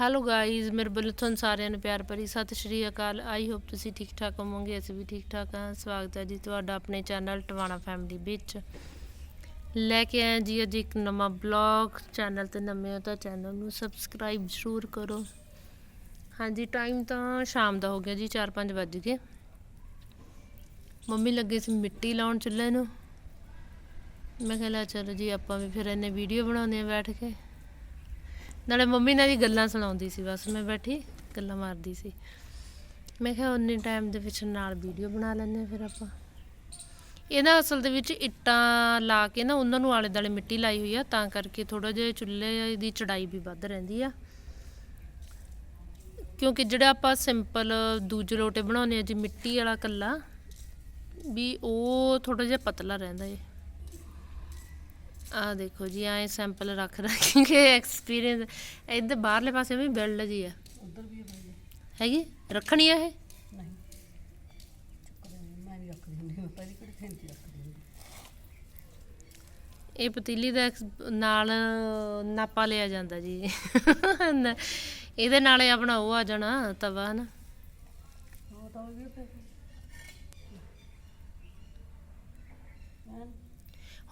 Hello guys ਮੇਰੇ ਵੱਲੋਂ ਤੁਹਾਨੂੰ ਸਾਰਿਆਂ ਨੂੰ ਪਿਆਰ ਭਰੀ ਸਤਿ ਸ਼੍ਰੀ ਅਕਾਲ। ਆਈ ਹੋਪ ਤੁਸੀਂ ਠੀਕ ਠਾਕ ਹੋਵੋਗੇ, ਅਸੀਂ ਵੀ ਠੀਕ ਠਾਕ ਹਾਂ। ਸਵਾਗਤ ਹੈ ਜੀ ਤੁਹਾਡਾ ਆਪਣੇ ਚੈਨਲ ਟਵਾਣਾ ਫੈਮਿਲੀ ਵਿੱਚ। ਲੈ ਕੇ ਆਏ ਜੀ ਅੱਜ ਇੱਕ ਨਵਾਂ ਬਲੌਗ ਚੈਨਲ ਤੇ ਨਵੇਂ ਹੋ ਤਾਂ ਚੈਨਲ ਨੂੰ ਸਬਸਕ੍ਰਾਈਬ ਜ਼ਰੂਰ ਕਰੋ। ਹਾਂਜੀ ਟਾਈਮ ਤਾਂ ਸ਼ਾਮ ਦਾ ਹੋ ਗਿਆ ਜੀ 4-5 ਵੱਜ ਗਏ। ਮੰਮੀ ਲੱਗੇ ਸੀ ਮਿੱਟੀ ਲਾਉਣ ਚੁੱਲ੍ਹੇ ਨੂੰ। ਮੈਂ ਕਿਹਾ ਲੈ ਚਲੋ ਜੀ, ਆਪਾਂ ਵੀ ਫਿਰ ਇਹਨੇ ਵੀਡੀਓ ਬਣਾਉਂਦੇ ਆ ਬੈਠ ਕੇ। ਨਾਲੇ ਮੰਮੀ ਨਾਲ ਹੀ ਗੱਲਾਂ ਸੁਣਾਉਂਦੀ ਸੀ, ਬਸ ਮੈਂ ਬੈਠੀ ਗੱਲਾਂ ਮਾਰਦੀ ਸੀ। ਮੈਂ ਕਿਹਾ ਉਨੇ ਟਾਈਮ ਦੇ ਵਿੱਚ ਨਾਲ ਵੀਡੀਓ ਬਣਾ ਲੈਂਦੇ ਹਾਂ ਫਿਰ ਆਪਾਂ। ਇਹਦਾ ਅਸਲ ਦੇ ਵਿੱਚ ਇੱਟਾਂ ਲਾ ਕੇ ਨਾ ਉਹਨਾਂ ਨੂੰ ਆਲੇ ਦਾਲੇ ਮਿੱਟੀ ਲਾਈ ਹੋਈ ਆ, ਤਾਂ ਕਰਕੇ ਥੋੜਾ ਜਿਹਾ ਚੁੱਲ੍ਹੇ ਦੀ ਚੜਾਈ ਵੀ ਵੱਧ ਰਹਿੰਦੀ ਆ। ਕਿਉਂਕਿ ਜਿਹੜਾ ਆਪਾਂ ਸਿੰਪਲ ਦੂਜੇ ਲੋਟੇ ਬਣਾਉਂਦੇ ਆ ਜੀ ਮਿੱਟੀ ਵਾਲਾ ਕੱਲਾ, ਵੀ ਉਹ ਥੋੜਾ ਜਿਹਾ ਪਤਲਾ ਰਹਿੰਦਾ ਏ। ਆ ਦੇਖੋ ਜੀ ਐ ਸੈਂਪਲ ਰੱਖ ਰੱਖ ਕੇ ਐਕਸਪੀਰੀਅੰਸ ਇੱਧਰ ਬਾਹਰਲੇ ਪਾਸੇ ਵੀ ਬਿਲਡ ਜੀ ਆ। ਉਧਰ ਵੀ ਹੈ ਹੈਗੀ? ਰੱਖਣੀ ਆ ਇਹ? ਨਹੀਂ। ਚੱਕਰ ਨਹੀਂ ਮੈਂ ਨਹੀਂ ਰੱਖਦੀ ਹੁੰਦੀ ਮੈਂ ਪਹਿਲੀ ਕਿਹੜੀ ਥੈਂਕੀ ਰੱਖਦੀ ਹੁੰਦੀ ਇਹ ਪਤੀਲੀ ਦਾ ਨਾਲ ਨਾਪਾ ਲਿਆ ਜਾਂਦਾ ਜੀ। ਇਹਦੇ ਨਾਲੇ ਆਪਣਾ ਉਹ ਆ ਜਾਣਾ ਤਵਾ ਹਨਾ? ਉਹ ਤਾਂ ਵੀ ਤੇ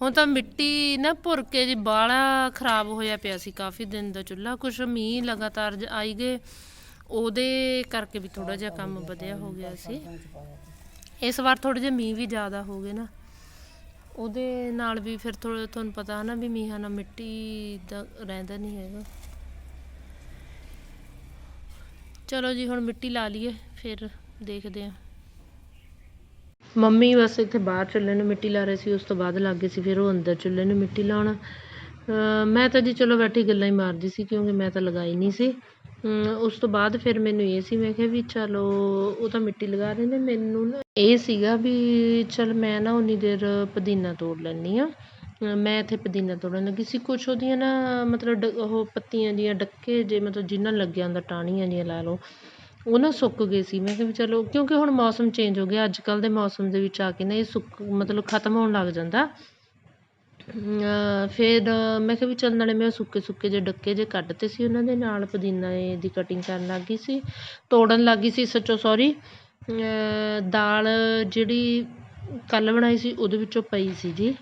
ਹੁਣ ਤਾਂ ਮਿੱਟੀ ਨਾ ਭੁਰ ਕੇ ਜੀ ਬਾਲਾ ਖਰਾਬ ਹੋਇਆ ਪਿਆ ਸੀ ਕਾਫੀ ਦਿਨ ਦਾ ਚੁੱਲ੍ਹਾ, ਕੁਛ ਮੀਂਹ ਲਗਾਤਾਰ ਜ- ਆਈ ਗਏ। ਉਹਦੇ ਕਰਕੇ ਵੀ ਥੋੜਾ ਜਿਹਾ ਕੰਮ ਵਧਿਆ ਹੋ ਗਿਆ ਸੀ। ਇਸ ਵਾਰ ਥੋੜੇ ਜਿਹਾ ਮੀਂਹ ਵੀ ਜ਼ਿਆਦਾ ਹੋ ਗਏ ਨਾ। ਉਹਦੇ ਨਾਲ ਵੀ ਫਿਰ ਥੋੜਾ ਤੁਹਾਨੂੰ ਪਤਾ ਨਾ ਵੀ ਮੀਂਹਾਂ ਨਾਲ ਮਿੱਟੀ ਦਾ ਰਹਿੰਦਾ ਨਹੀਂ ਹੈਗਾ। ਚਲੋ ਜੀ, ਹੁਣ ਮਿੱਟੀ ਲਾ ਲਈਏ, ਫਿਰ ਦੇਖਦੇ ਹਾਂ। ਮੰਮੀ ਬਸ ਇੱਥੇ ਬਾਹਰ ਚੁੱਲ੍ਹੇ ਨੂੰ ਮਿੱਟੀ ਲਾ ਰਹੇ ਸੀ, ਉਸ ਤੋਂ ਬਾਅਦ ਲੱਗ ਗਏ ਸੀ, ਫਿਰ ਉਹ ਅੰਦਰ ਚੁੱਲ੍ਹੇ ਨੂੰ ਮਿੱਟੀ ਲਾਉਣ। ਮੈਂ ਤਾਂ ਜੀ ਚਲੋ ਬੈਠੀ ਗੱਲਾਂ ਹੀ ਮਾਰਦੀ ਸੀ, ਕਿਉਂਕਿ ਮੈਂ ਤਾਂ ਲਗਾਈ ਨਹੀਂ ਸੀ। ਉਸ ਤੋਂ ਬਾਅਦ ਫਿਰ ਮੈਨੂੰ ਇਹ ਸੀ, ਮੈਂ ਕਿਹਾ ਵੀ ਚਲੋ ਉਹ ਤਾਂ ਮਿੱਟੀ ਲਗਾ ਰਹੇ ਨੇ, ਮੈਨੂੰ ਨਾ ਇਹ ਸੀਗਾ ਵੀ ਚਲ ਮੈਂ ਨਾ ਉਨੀ ਦੇਰ ਪੁਦੀਨਾ ਤੋੜ ਲੈਂਦੀ ਹਾਂ। ਮੈਂ ਇੱਥੇ ਪੁਦੀਨਾ ਤੋੜਨ ਲੱਗੀ ਸੀ, ਕੁਛ ਉਹਦੀਆਂ ਨਾ ਮਤਲਬ ਡ- ਉਹ ਪੱਤੀਆਂ ਦੀਆਂ ਡੱਕੇ ਜੇ ਮਤਲਬ ਜਿਨ੍ਹਾਂ ਲੱਗਿਆ ਹੁੰਦਾ, ਟਾਹਣੀਆਂ ਜਿਹੀਆਂ ਲਾ ਲਓ। ਉਹ ਨਾ ਸੁੱਕ ਗਏ ਸੀ। ਮੈਂ ਕਿਹਾ ਵੀ ਚਲੋ, ਕਿਉਂਕਿ ਹੁਣ ਮੌਸਮ ਚੇਂਜ ਹੋ ਗਿਆ ਅੱਜ ਕੱਲ੍ਹ ਦੇ ਮੌਸਮ ਦੇ ਵਿੱਚ ਆ ਕੇ ਨਾ ਇਹ ਸੁੱਕ, ਮਤਲਬ ਖਤਮ ਹੋਣ ਲੱਗ ਜਾਂਦਾ। ਫਿਰ ਮੈਂ ਕਿਹਾ ਵੀ ਚੱਲ ਨਾਲੇ ਮੈਂ ਸੁੱਕੇ ਸੁੱਕੇ ਜਿਹੇ ਡੱਕੇ ਜੇ ਕੱਢਤੇ ਸੀ ਉਹਨਾਂ ਦੇ ਨਾਲ, ਪੁਦੀਨਾ ਦੀ ਕਟਿੰਗ ਕਰਨ ਲੱਗ ਗਈ ਸੀ, ਤੋੜਨ ਲੱਗ ਗਈ ਸੀ ਸੱਚੋ ਸੌਰੀ ਦਾਲ ਜਿਹੜੀ ਕੱਲ੍ਹ ਬਣਾਈ ਸੀ, ਉਹਦੇ ਵਿੱਚੋਂ ਪਈ ਸੀ ਜੀ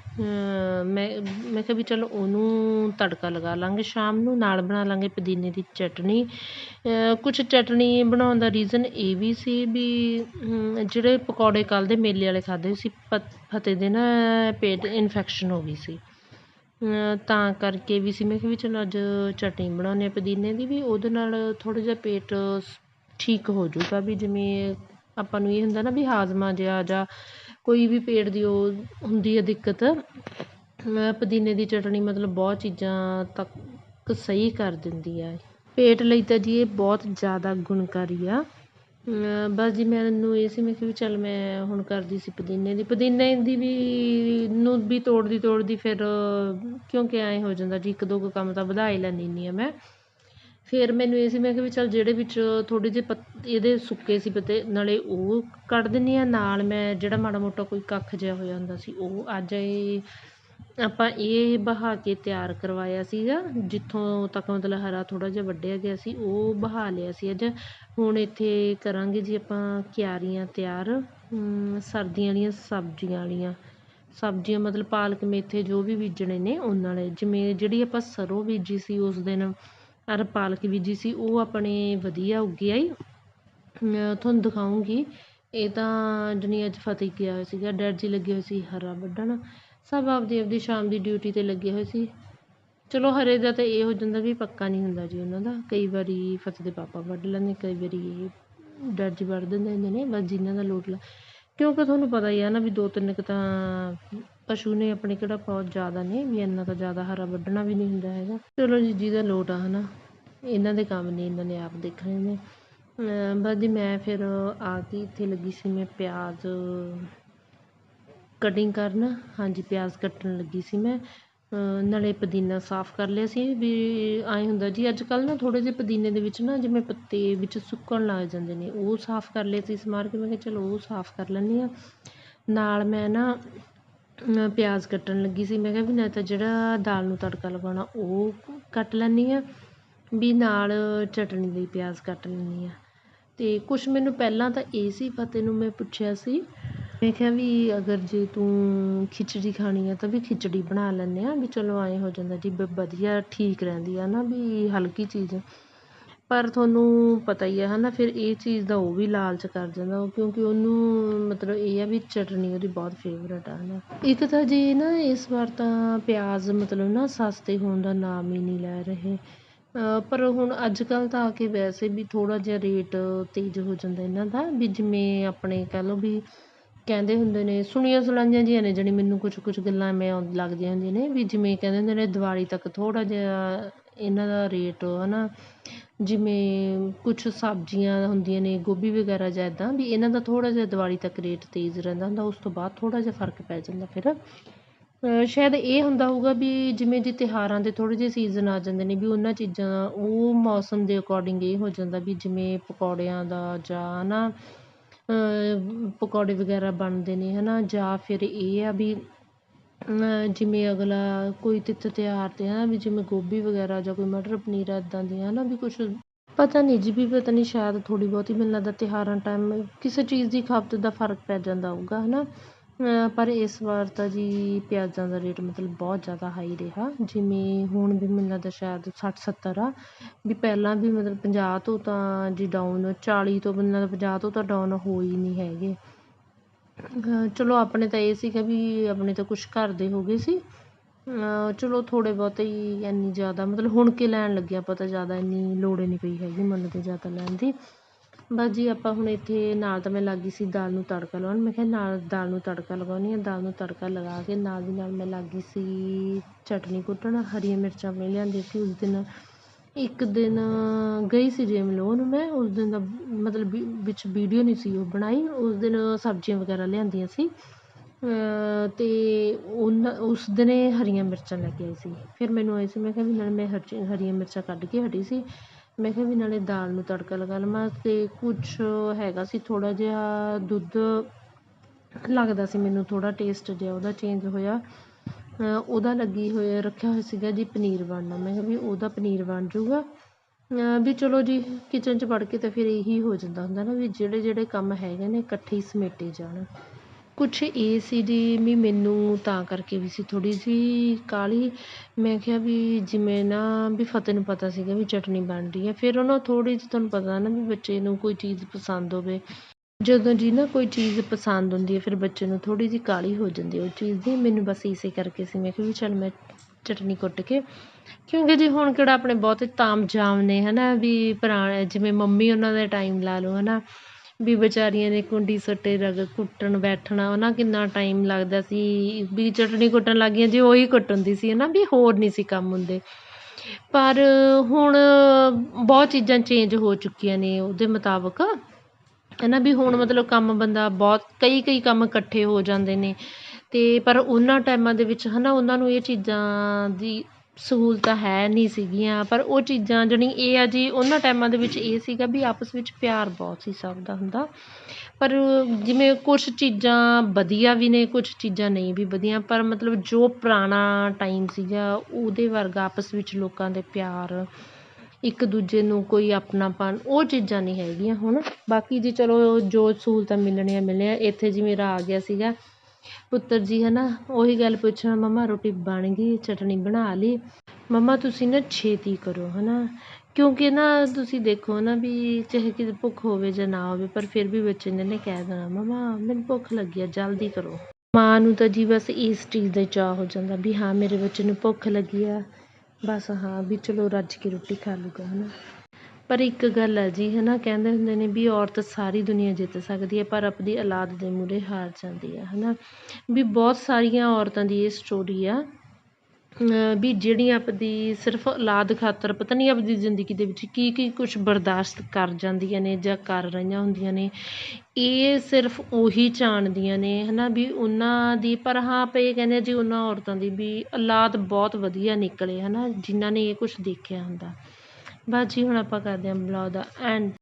ਮੈਂ ਮੈਂ ਕਿਹਾ ਵੀ ਚਲੋ ਉਹਨੂੰ ਤੜਕਾ ਲਗਾ ਲਵਾਂਗੇ ਸ਼ਾਮ ਨੂੰ ਨਾਲ ਬਣਾ ਲਵਾਂਗੇ ਪੁਦੀਨੇ ਦੀ ਚਟਨੀ। ਕੁਛ ਚਟਨੀ ਬਣਾਉਣ ਦਾ ਰੀਜ਼ਨ ਇਹ ਵੀ ਸੀ ਵੀ ਜਿਹੜੇ ਪਕੌੜੇ ਕੱਲ੍ਹ ਦੇ ਮੇਲੇ ਵਾਲੇ ਖਾਧੇ ਸੀ ਪ- ਫਤਿਹ ਦੇ ਨਾ ਪੇਟ ਇਨਫੈਕਸ਼ਨ ਹੋ ਗਈ ਸੀ। ਤਾਂ ਕਰਕੇ ਵੀ ਸੀ, ਮੈਂ ਕਿਹਾ ਵੀ ਚਲੋ ਅੱਜ ਚਟਨੀ ਬਣਾਉਂਦੇ ਹਾਂ ਪੁਦੀਨੇ ਦੀ ਵੀ, ਉਹਦੇ ਨਾਲ ਥੋੜ੍ਹਾ ਜਿਹਾ ਪੇਟ ਸ- ਠੀਕ ਹੋ ਜੂਗਾ ਵੀ ਜਿਵੇਂ ਆਪਾਂ ਨੂੰ ਇਹ ਹੁੰਦਾ ਨਾ ਵੀ ਹਾਜ਼ਮਾ ਜਿਹਾ ਜਾਂ। ਕੋਈ ਵੀ ਪੇਟ ਦੀ ਉਹ ਹੁੰਦੀ ਹੈ ਦਿੱਕਤ ਪੁਦੀਨੇ ਦੀ ਚਟਣੀ ਮਤਲਬ ਬਹੁਤ ਚੀਜ਼ਾਂ ਤੱਕ ਸਹੀ ਕਰ ਦਿੰਦੀ ਆ ਪੇਟ ਲਈ ਤਾਂ ਜੀ ਇਹ ਬਹੁਤ ਜ਼ਿਆਦਾ ਗੁਣਕਾਰੀ ਆ। ਬਸ ਜੀ ਮੈਨੂੰ ਇਹ ਸੀ ਮੈਂ ਕਿਹਾ ਵੀ ਚੱਲ ਮੈਂ ਹੁਣ ਕਰਦੀ ਸੀ ਪੁਦੀਨੇ ਦੀ। ਪੁਦੀਨੇ ਦੀ ਵੀ ਨੂੰ ਵੀ ਤੋੜਦੀ ਤੋੜਦੀ ਫਿਰ ਕਿਉਂਕਿ ਐਂ ਹੋ ਜਾਂਦਾ ਜੀ ਇੱਕ ਦੋ ਕੁ ਕੰਮ ਤਾਂ ਵਧਾ ਹੀ ਲੈਂਦੀ ਹੁੰਦੀ ਹਾਂ ਮੈਂ। ਫਿਰ ਮੈਨੂੰ ਇਹ ਸੀ, ਮੈਂ ਕਿਹਾ ਵੀ ਚੱਲ ਜਿਹੜੇ ਵਿੱਚ ਥੋੜ੍ਹੇ ਜਿਹੇ ਪੱਤ, ਇਹਦੇ ਸੁੱਕੇ ਸੀ ਪੱਤੇ, ਨਾਲੇ ਉਹ ਕੱਢ ਦਿੰਦੀ ਹਾਂ, ਨਾਲ ਮੈਂ ਜਿਹੜਾ ਮਾੜਾ ਮੋਟਾ ਕੋਈ ਕੱਖ ਜਿਹਾ ਹੋਇਆ ਹੁੰਦਾ ਸੀ, ਉਹ ਅੱਜ ਇਹ ਆਪਾਂ ਇਹ ਬਹਾ ਕੇ ਤਿਆਰ ਕਰਵਾਇਆ ਸੀਗਾ, ਜਿੱਥੋਂ ਤੱਕ ਮਤਲਬ ਹਰਾ ਥੋੜ੍ਹਾ ਜਿਹਾ ਵੱਢਿਆ ਗਿਆ ਸੀ, ਉਹ ਬਹਾ ਲਿਆ ਸੀ ਅੱਜ। ਹੁਣ ਇੱਥੇ ਕਰਾਂਗੇ ਜੀ ਆਪਾਂ ਕਿਆਰੀਆਂ ਤਿਆਰ ਸਰਦੀਆਂ ਵਾਲੀਆਂ, ਸਬਜ਼ੀਆਂ ਵਾਲੀਆਂ। ਸਬਜ਼ੀਆਂ ਮਤਲਬ ਪਾਲਕ ਮੇਥੇ ਜੋ ਵੀ ਬੀਜਣੇ ਨੇ, ਉਹਨਾਂ ਲਈ ਜਿਵੇਂ ਜਿਹੜੀ ਆਪਾਂ ਸਰੋਂ ਬੀਜੀ ਸੀ ਉਸ ਦਿਨ ਅਰ ਪਾਲਕ ਬੀਜੀ ਸੀ, ਉਹ ਆਪਣੇ ਵਧੀਆ ਉੱਗੀ ਆਈ। ਮੈਂ ਤੁਹਾਨੂੰ ਦਿਖਾਊਂਗੀ ਇਹ ਤਾਂ ਜਣੀ ਅੱਜ ਫਤਿਹ ਗਿਆ ਹੋਇਆ ਸੀਗਾ। ਡੈਡ ਜੀ ਲੱਗੇ ਹੋਏ ਸੀ ਹਰਾ ਵੱਢਣ। ਸਭ ਆਪਦੀ ਆਪਦੀ ਸ਼ਾਮ ਦੀ ਡਿਊਟੀ 'ਤੇ ਲੱਗੇ ਹੋਏ ਸੀ। ਚਲੋ ਹਰੇ ਦਾ ਤਾਂ ਇਹ ਹੋ ਜਾਂਦਾ ਵੀ ਪੱਕਾ ਨਹੀਂ ਹੁੰਦਾ ਜੀ ਉਹਨਾਂ ਦਾ। ਕਈ ਵਾਰੀ ਫਤਿਹ ਦੇ ਪਾਪਾ ਵੱਢ ਲੈਂਦੇ, ਕਈ ਵਾਰੀ ਇਹ ਡੈਡ ਜੀ ਵੱਢ ਦਿੰਦੇ ਹੁੰਦੇ ਨੇ, ਬਸ ਜਿਨ੍ਹਾਂ ਦਾ ਲੋਟ ਲਾ। ਕਿਉਂਕਿ ਤੁਹਾਨੂੰ ਪਤਾ ਹੀ ਆ ਨਾ ਵੀ ਦੋ ਤਿੰਨ ਕੁ ਤਾਂ ਪਸ਼ੂ ਨੇ ਆਪਣੇ ਕਿਹੜਾ ਬਹੁਤ ਜ਼ਿਆਦਾ ਨੇ, ਵੀ ਇੰਨਾ ਤਾਂ ਜ਼ਿਆਦਾ ਹਰਾ ਵੱਢਣਾ ਵੀ ਨਹੀਂ ਹੁੰਦਾ ਹੈਗਾ। ਚਲੋ ਜੀ ਜਿਹਦਾ ਲੋਟ ਆ ਹਨਾ। ਇਹਨਾਂ ਦੇ ਕੰਮ ਨੇ ਇਹਨਾਂ ਨੇ ਆਪ ਦੇਖਣੇ ਨੇ। ਬਸ ਜੀ ਮੈਂ ਫਿਰ ਆ ਕੇ ਇੱਥੇ ਲੱਗੀ ਸੀ, ਮੈਂ ਪਿਆਜ਼ ਕਟਿੰਗ ਕਰਨ। ਹਾਂਜੀ, ਪਿਆਜ਼ ਕੱਟਣ ਲੱਗੀ ਸੀ ਮੈਂ। ਨਾਲੇ ਪੁਦੀਨਾ ਸਾਫ਼ ਕਰ ਲਿਆ ਸੀ ਵੀ ਐਂ ਹੁੰਦਾ ਜੀ ਅੱਜ ਕੱਲ੍ਹ ਨਾ ਥੋੜ੍ਹੇ ਜਿਹੇ ਪੁਦੀਨੇ ਦੇ ਵਿੱਚ ਨਾ ਜਿਵੇਂ ਪੱਤੇ ਵਿੱਚ ਸੁੱਕਣ ਲੱਗ ਜਾਂਦੇ ਨੇ, ਉਹ ਸਾਫ਼ ਕਰ ਲਏ ਸੀ ਸਮਾਰ ਕੇ ਮੈਂ ਕਿਹਾ ਚਲੋ ਉਹ ਸਾਫ਼ ਕਰ ਲੈਂਦੀ ਹਾਂ। ਨਾਲ ਮੈਂ ਨਾ ਪਿਆਜ਼ ਕੱਟਣ ਲੱਗੀ ਸੀ, ਮੈਂ ਕਿਹਾ ਵੀ ਨਾ ਤਾਂ ਜਿਹੜਾ ਦਾਲ ਨੂੰ ਤੜਕਾ ਲਗਾਉਣਾ ਉਹ ਕੱਟ ਲੈਂਦੀ ਹਾਂ। ਵੀ ਨਾਲ ਚਟਣੀ ਲਈ ਪਿਆਜ਼ ਕੱਟ ਲੈਂਦੀ ਹਾਂ। ਅਤੇ ਕੁਛ ਮੈਨੂੰ ਪਹਿਲਾਂ ਤਾਂ ਇਹ ਸੀ, ਫਤਿਹ ਨੂੰ ਮੈਂ ਪੁੱਛਿਆ ਸੀ। ਮੈਂ ਕਿਹਾ ਵੀ ਅਗਰ ਜੇ ਤੂੰ ਖਿਚੜੀ ਖਾਣੀ ਆ ਤਾਂ ਵੀ ਖਿਚੜੀ ਬਣਾ ਲੈਂਦੇ ਹਾਂ, ਵੀ ਚਲੋ ਐਂ ਹੋ ਜਾਂਦਾ ਜੀ, ਬ- ਵਧੀਆ ਠੀਕ ਰਹਿੰਦੀ ਆ ਨਾ ਵੀ ਹਲਕੀ ਚੀਜ਼। ਪਰ ਤੁਹਾਨੂੰ ਪਤਾ ਹੀ ਆ ਹੈ ਨਾ ਫਿਰ ਇਹ ਚੀਜ਼ ਦਾ ਉਹ ਵੀ ਲਾਲਚ ਕਰ ਜਾਂਦਾ ਉਹ, ਕਿਉਂਕਿ ਉਹਨੂੰ ਮਤਲਬ ਇਹ ਆ ਵੀ ਚਟਨੀ ਉਹਦੀ ਬਹੁਤ ਫੇਵਰੇਟ ਆ ਹੈ ਨਾ ਇੱਕ ਤਾਂ ਜੇ ਨਾ ਇਸ ਵਾਰ ਤਾਂ ਪਿਆਜ਼ ਮਤਲਬ ਨਾ ਸਸਤੇ ਹੋਣ ਦਾ ਨਾਮ ਹੀ ਨਹੀਂ ਲੈ ਰਹੇ। ਪਰ ਹੁਣ ਅੱਜ ਕੱਲ੍ਹ ਤਾਂ ਆ ਕੇ ਵੈਸੇ ਵੀ ਥੋੜ੍ਹਾ ਜਿਹਾ ਰੇਟ ਤੇਜ਼ ਹੋ ਜਾਂਦਾ ਇਹਨਾਂ ਦਾ, ਵੀ ਜਿਵੇਂ ਆਪਣੇ ਕਹਿ ਲਓ ਵੀ ਕਹਿੰਦੇ ਹੁੰਦੇ ਨੇ, ਸੁਣੀਆਂ ਸੁਣਾਈਆਂ ਜਿਹੀਆਂ ਨੇ ਜਾਣੀ ਮੈਨੂੰ ਕੁਛ ਕੁਛ ਗੱਲਾਂ ਐਵੇਂ ਆਉਂ- ਲੱਗਦੀਆਂ ਹੁੰਦੀਆਂ ਨੇ, ਵੀ ਜਿਵੇਂ ਕਹਿੰਦੇ ਹੁੰਦੇ ਨੇ ਦਿਵਾਲੀ ਤੱਕ ਥੋੜ੍ਹਾ ਜਿਹਾ ਇਹਨਾਂ ਦਾ ਰੇਟ ਹੈ ਨਾ ਜਿਵੇਂ ਕੁਛ ਸਬਜ਼ੀਆਂ ਹੁੰਦੀਆਂ ਨੇ, ਗੋਭੀ ਵਗੈਰਾ ਜਾਂ ਇੱਦਾਂ ਵੀ ਇਹਨਾਂ ਦਾ ਥੋੜ੍ਹਾ ਜਿਹਾ ਦਿਵਾਲੀ ਤੱਕ ਰੇਟ ਤੇਜ਼ ਰਹਿੰਦਾ ਹੁੰਦਾ, ਉਸ ਤੋਂ ਬਾਅਦ ਥੋੜ੍ਹਾ ਜਿਹਾ ਫ਼ਰਕ ਪੈ ਜਾਂਦਾ ਫਿਰ। ਸ਼ਾਇਦ ਇਹ ਹੁੰਦਾ ਹੋਊਗਾ ਵੀ ਜਿਵੇਂ ਜੇ ਤਿਉਹਾਰਾਂ ਦੇ ਥੋੜ੍ਹੇ ਜਿਹੇ ਸੀਜ਼ਨ ਆ ਜਾਂਦੇ ਨੇ ਵੀ ਉਹਨਾਂ ਚੀਜ਼ਾਂ ਦਾ, ਉਹ ਮੌਸਮ ਦੇ ਅਕੋਰਡਿੰਗ ਇਹ ਹੋ ਜਾਂਦਾ ਵੀ ਜਿਵੇਂ ਪਕੌੜਿਆਂ ਦਾ ਜਾਂ ਹੈ ਨਾ ਪਕੌੜੇ ਵਗੈਰਾ ਬਣਦੇ ਨੇ ਹੈ ਨਾ ਜਾਂ ਫਿਰ ਇਹ ਆ ਵੀ ਜਿਵੇਂ ਅਗਲਾ ਕੋਈ ਤਿੱਥ ਤਿਉਹਾਰ 'ਤੇ ਹੈ ਨਾ ਵੀ ਜਿਵੇਂ ਗੋਭੀ ਵਗੈਰਾ ਜਾਂ ਕੋਈ ਮਟਰ ਪਨੀਰ ਇੱਦਾਂ ਦੀਆਂ ਹੈ ਨਾ ਵੀ ਕੁਛ ਪਤਾ ਨਹੀਂ ਜੀ ਵੀ ਪਤਾ ਨਹੀਂ ਸ਼ਾਇਦ ਥੋੜ੍ਹੀ ਬਹੁਤੀ ਮੈਨੂੰ ਲੱਗਦਾ ਤਿਉਹਾਰਾਂ ਟਾਈਮ ਕਿਸੇ ਚੀਜ਼ ਦੀ ਖਪਤ ਦਾ ਫ਼ਰਕ ਪੈ ਜਾਂਦਾ ਹੋਊਗਾ ਹੈ ਨਾ ਪਰ ਇਸ ਵਾਰ ਤਾਂ ਜੀ ਪਿਆਜ਼ਾਂ ਦਾ ਰੇਟ ਮਤਲਬ ਬਹੁਤ ਜ਼ਿਆਦਾ ਹਾਈ ਰਿਹਾ। ਜਿਵੇਂ ਹੁਣ ਵੀ ਮੈਨੂੰ ਲੱਗਦਾ ਸ਼ਾਇਦ ਸੱਠ ਸੱਤਰ ਆ। ਵੀ ਪਹਿਲਾਂ ਵੀ ਮਤਲਬ ਪੰਜਾਹ ਤੋਂ ਤਾਂ ਜੀ ਡਾਊਨ ਚਾਲੀ ਤੋਂ ਮੈਨੂੰ ਲੱਗਦਾ ਪੰਜਾਹ ਤੋਂ ਤਾਂ ਡਾਊਨ ਹੋ ਹੀ ਨਹੀਂ ਹੈਗੇ। ਚਲੋ ਆਪਣੇ ਤਾਂ ਇਹ ਸੀਗਾ ਵੀ ਆਪਣੇ ਤਾਂ ਕੁਛ ਘਰ ਦੇ ਹੋ ਗਏ ਸੀ। ਚਲੋ ਥੋੜ੍ਹੇ ਬਹੁਤੇ ਹੀ ਇੰਨੀ ਜ਼ਿਆਦਾ ਮਤਲਬ ਹੁਣ ਕੇ ਲੈਣ ਲੱਗਿਆ ਪਤਾ ਜ਼ਿਆਦਾ ਇੰਨੀ ਲੋੜ ਹੀ ਨਹੀਂ ਪਈ ਹੈਗੀ ਮੰਨ ਤੇ ਜ਼ਿਆਦਾ ਲੈਣ ਦੀ। ਬਸ ਜੀ ਆਪਾਂ ਹੁਣ ਇੱਥੇ ਨਾਲ ਤਾਂ ਮੈਂ ਲੱਗ ਗਈ ਸੀ ਦਾਲ ਨੂੰ ਤੜਕਾ ਲਾਉਣ। ਮੈਂ ਕਿਹਾ ਨਾਲ ਦਾਲ ਨੂੰ ਤੜਕਾ ਲਗਾਉਂਦੀ ਹਾਂ। ਦਾਲ ਨੂੰ ਤੜਕਾ ਲਗਾ ਕੇ ਨਾਲ ਦੀ ਨਾਲ ਮੈਂ ਲੱਗ ਗਈ ਸੀ ਚਟਨੀ ਕੁੱਟਣ। ਹਰੀਆਂ ਮਿਰਚਾਂ ਮੈਂ ਲਿਆਂਦੀਆਂ ਸੀ। ਉਸ ਦਿਨ ਇੱਕ ਦਿਨ ਗਈ ਸੀ ਜਿਮ ਲਾਉਣ ਮੈਂ। ਉਸ ਦਿਨ ਦਾ ਮਤਲਬ ਵੀ ਵਿੱਚ ਵੀਡੀਓ ਨਹੀਂ ਸੀ ਉਹ ਬਣਾਈ। ਉਸ ਦਿਨ ਸਬਜ਼ੀਆਂ ਵਗੈਰਾ ਲਿਆਂਦੀਆਂ ਸੀ। ਅਤੇ ਉਹਨਾਂ ਉਸ ਦਿਨ ਹਰੀਆਂ ਮਿਰਚਾਂ ਲੈ ਕੇ ਆਈ ਸੀ। ਫਿਰ ਮੈਨੂੰ ਆਏ ਸੀ, ਮੈਂ ਕਿਹਾ ਵੀ ਨਾਲ ਮੈਂ ਹਰਚ ਹਰੀਆਂ ਮਿਰਚਾਂ ਕੱਢ ਕੇ ਹਟੀ ਸੀ। ਮੈਂ ਕਿਹਾ ਵੀ ਨਾਲੇ ਦਾਲ ਨੂੰ ਤੜਕਾ ਲਗਾ ਲਵਾਂ ਅਤੇ ਕੁਛ ਹੈਗਾ ਸੀ, ਥੋੜ੍ਹਾ ਜਿਹਾ ਦੁੱਧ ਲੱਗਦਾ ਸੀ ਮੈਨੂੰ, ਥੋੜ੍ਹਾ ਟੇਸਟ ਜਿਹਾ ਉਹਦਾ ਚੇਂਜ ਹੋਇਆ। ਉਹਦਾ ਲੱਗੀ ਹੋਇਆ, ਰੱਖਿਆ ਹੋਇਆ ਸੀਗਾ ਜੀ ਪਨੀਰ ਬਣਨਾ। ਮੈਂ ਕਿਹਾ ਵੀ ਉਹਦਾ ਪਨੀਰ ਬਣ ਜੂਗਾ ਵੀ ਚਲੋ ਜੀ ਕਿਚਨ 'ਚ ਵੜ ਕੇ ਤਾਂ ਫਿਰ ਇਹੀ ਹੋ ਜਾਂਦਾ ਹੁੰਦਾ ਨਾ ਵੀ ਜਿਹੜੇ ਜਿਹੜੇ ਕੰਮ ਹੈਗੇ ਨੇ, ਇਕੱਠੇ ਹੀ ਸਮੇਟੇ ਜਾਣ। ਕੁਛ ਇਹ ਸੀ ਜੀ ਵੀ ਮੈਨੂੰ ਤਾਂ ਕਰਕੇ ਵੀ ਸੀ, ਥੋੜ੍ਹੀ ਜਿਹੀ ਕਾਹਲੀ। ਮੈਂ ਕਿਹਾ ਵੀ ਜਿਵੇਂ ਨਾ ਵੀ ਫਤਿਹ ਨੂੰ ਪਤਾ ਸੀਗਾ ਵੀ ਚਟਨੀ ਬਣ ਰਹੀ ਹੈ, ਫਿਰ ਉਹਨੂੰ ਥੋੜ੍ਹੀ ਜਿਹੀ ਤੁਹਾਨੂੰ ਪਤਾ ਨਾ ਵੀ ਬੱਚੇ ਨੂੰ ਕੋਈ ਚੀਜ਼ ਪਸੰਦ ਹੋਵੇ। ਜਦੋਂ ਜੀ ਨਾ ਕੋਈ ਚੀਜ਼ ਪਸੰਦ ਹੁੰਦੀ ਹੈ, ਫਿਰ ਬੱਚੇ ਨੂੰ ਥੋੜ੍ਹੀ ਜਿਹੀ ਕਾਹਲੀ ਹੋ ਜਾਂਦੀ ਹੈ ਉਹ ਚੀਜ਼ ਦੀ। ਮੈਨੂੰ ਬਸ ਇਸੇ ਕਰਕੇ ਸੀ, ਮੈਂ ਕਿਹਾ ਵੀ ਚੱਲ ਮੈਂ ਚਟਨੀ ਕੁੱਟ ਕੇ, ਕਿਉਂਕਿ ਜੀ ਹੁਣ ਕਿਹੜਾ ਆਪਣੇ ਬਹੁਤੇ ਤਾਮ ਜਾਮ ਨੇ ਹੈ ਨਾ ਵੀ ਪੁਰਾਣੇ ਜਿਵੇਂ ਮੰਮੀ ਉਹਨਾਂ ਦਾ ਟਾਈਮ ਲਾ ਲਓ ਹੈ ਨਾ ਵੀ ਵਿਚਾਰੀਆਂ ਨੇ ਕੁੰਡੀ ਸੱਟੇ, ਰਗ ਕੁੱਟਣ, ਬੈਠਣਾ, ਉਹਨਾਂ ਕਿੰਨਾ ਟਾਈਮ ਲੱਗਦਾ ਸੀ, ਵੀ ਚਟਣੀ ਕੁੱਟਣ ਲੱਗ ਗਈਆਂ, ਜੀ ਉਹੀ ਕੁੱਟਣ ਦੀ ਸੀ ਹੈ ਨਾ ਵੀ ਹੋਰ ਨਹੀਂ ਸੀ ਕੰਮ ਹੁੰਦੇ। ਪਰ ਹੁਣ ਬਹੁਤ ਚੀਜ਼ਾਂ ਚੇਂਜ ਹੋ ਚੁੱਕੀਆਂ ਨੇ ਉਹਦੇ ਮੁਤਾਬਕ ਹੈ ਨਾ ਵੀ ਹੁਣ ਮਤਲਬ ਕੰਮ ਬੰਦਾ ਬਹੁਤ, ਕਈ ਕਈ ਕੰਮ ਇਕੱਠੇ ਹੋ ਜਾਂਦੇ ਨੇ। ਅਤੇ ਪਰ ਉਹਨਾਂ ਟਾਈਮਾਂ ਦੇ ਵਿੱਚ ਹੈ ਨਾ ਉਹਨਾਂ ਨੂੰ ਇਹ ਚੀਜ਼ਾਂ ਦੀ ਸਹੂਲਤਾਂ ਹੈ ਨਹੀਂ ਸੀਗੀਆਂ, ਪਰ ਉਹ ਚੀਜ਼ਾਂ ਜਾਣੀ ਇਹ ਆ ਜੀ, ਉਹਨਾਂ ਟਾਈਮਾਂ ਦੇ ਵਿੱਚ ਇਹ ਸੀਗਾ ਵੀ ਆਪਸ ਵਿੱਚ ਪਿਆਰ ਬਹੁਤ ਸੀ ਸਭ ਦਾ ਹੁੰਦਾ। ਪਰ ਜਿਵੇਂ ਕੁਛ ਚੀਜ਼ਾਂ ਵਧੀਆ ਵੀ ਨੇ, ਕੁਛ ਚੀਜ਼ਾਂ ਨਹੀਂ ਵੀ ਵਧੀਆ, ਪਰ ਮਤਲਬ ਜੋ ਪੁਰਾਣਾ ਟਾਈਮ ਸੀਗਾ, ਉਹਦੇ ਵਰਗਾ ਆਪਸ ਵਿੱਚ ਲੋਕਾਂ ਦੇ ਪਿਆਰ, ਇੱਕ ਦੂਜੇ ਨੂੰ ਕੋਈ ਆਪਣਾਪਨ, ਉਹ ਚੀਜ਼ਾਂ ਨਹੀਂ ਹੈਗੀਆਂ ਹੁਣ। ਬਾਕੀ ਜੀ ਚਲੋ ਜੋ ਸਹੂਲਤਾਂ ਮਿਲਣੀਆਂ, ਮਿਲੀਆਂ, ਇੱਥੇ ਜੀ ਮੇਰਾ ਆ ਗਿਆ ਸੀਗਾ। ਪੁੱਤਰ ਜੀ ਹੈ ਨਾ ਉਹੀ ਗੱਲ ਪੁੱਛਣਾ, ਮੰਮਾ, ਰੋਟੀ ਬਣ ਗਈ ਚਟਣੀ ਬਣਾ ਲਈ। ਮੰਮਾ, ਤੁਸੀਂ ਨਾ ਛੇਤੀ ਕਰੋ ਹੈ ਨਾ ਕਿਉਂਕਿ ਨਾ ਤੁਸੀਂ ਦੇਖੋ ਨਾ ਵੀ ਚਾਹੇ ਕਿਤੇ ਭੁੱਖ ਹੋਵੇ ਜਾਂ ਨਾ ਹੋਵੇ, ਪਰ ਫਿਰ ਵੀ ਬੱਚੇ ਨੇ ਨੇ ਕਹਿ ਦੇਣਾ, ਮੰਮਾ, ਮੈਨੂੰ ਭੁੱਖ ਲੱਗੀ ਆ, ਜਲਦੀ ਕਰੋ। ਮਾਂ ਨੂੰ ਤਾਂ ਜੀ ਬਸ ਇਸ ਚੀਜ਼ ਦਾ ਚਾਅ ਹੋ ਜਾਂਦਾ ਵੀ ਹਾਂ, ਮੇਰੇ ਬੱਚੇ ਨੂੰ ਭੁੱਖ ਲੱਗੀ ਆ। ਬਸ ਹਾਂ ਵੀ ਚਲੋ ਰੱਜ ਕੇ ਰੋਟੀ ਖਾ ਲੂਗਾ ਹੈ ਨਾ ਪਰ ਇੱਕ ਗੱਲ ਹੈ ਜੀ ਹੈ ਨਾ ਕਹਿੰਦੇ ਹੁੰਦੇ ਨੇ ਵੀ ਔਰਤ ਸਾਰੀ ਦੁਨੀਆ ਜਿੱਤ ਸਕਦੀ ਹੈ, ਪਰ ਆਪਣੀ ਔਲਾਦ ਦੇ ਮੂਹਰੇ ਹਾਰ ਜਾਂਦੀ ਹੈ ਹੈ ਨਾ ਵੀ ਬਹੁਤ ਸਾਰੀਆਂ ਔਰਤਾਂ ਦੀ ਇਹ ਸਟੋਰੀ ਆ ਵੀ ਜਿਹੜੀਆਂ ਆਪਦੀ ਸਿਰਫ ਔਲਾਦ ਖਾਤਰ, ਪਤਾ ਨਹੀਂ ਆਪਦੀ ਜ਼ਿੰਦਗੀ ਦੇ ਵਿੱਚ ਕੀ ਕੀ ਕੁਛ ਬਰਦਾਸ਼ਤ ਕਰ ਜਾਂਦੀਆਂ ਨੇ ਜਾਂ ਕਰ ਰਹੀਆਂ ਹੁੰਦੀਆਂ ਨੇ, ਇਹ ਸਿਰਫ ਉਹੀ ਜਾਣਦੀਆਂ ਨੇ ਹੈ ਨਾ ਵੀ ਉਹਨਾਂ ਦੀ, ਪਰ ਹਾਂ, ਆਪਾਂ ਇਹ ਕਹਿੰਦੇ ਹਾਂ ਜੀ, ਉਹਨਾਂ ਔਰਤਾਂ ਦੀ ਵੀ ਔਲਾਦ ਬਹੁਤ ਵਧੀਆ ਨਿਕਲੇ ਹੈ ਨਾ ਜਿਨ੍ਹਾਂ ਨੇ ਇਹ ਕੁਛ ਦੇਖਿਆ ਹੁੰਦਾ। ਬਸ ਜੀ ਹੁਣ ਆਪਾਂ ਕਰਦੇ ਹਾਂ ਬਲੌਗ ਦਾ ਐਂਡ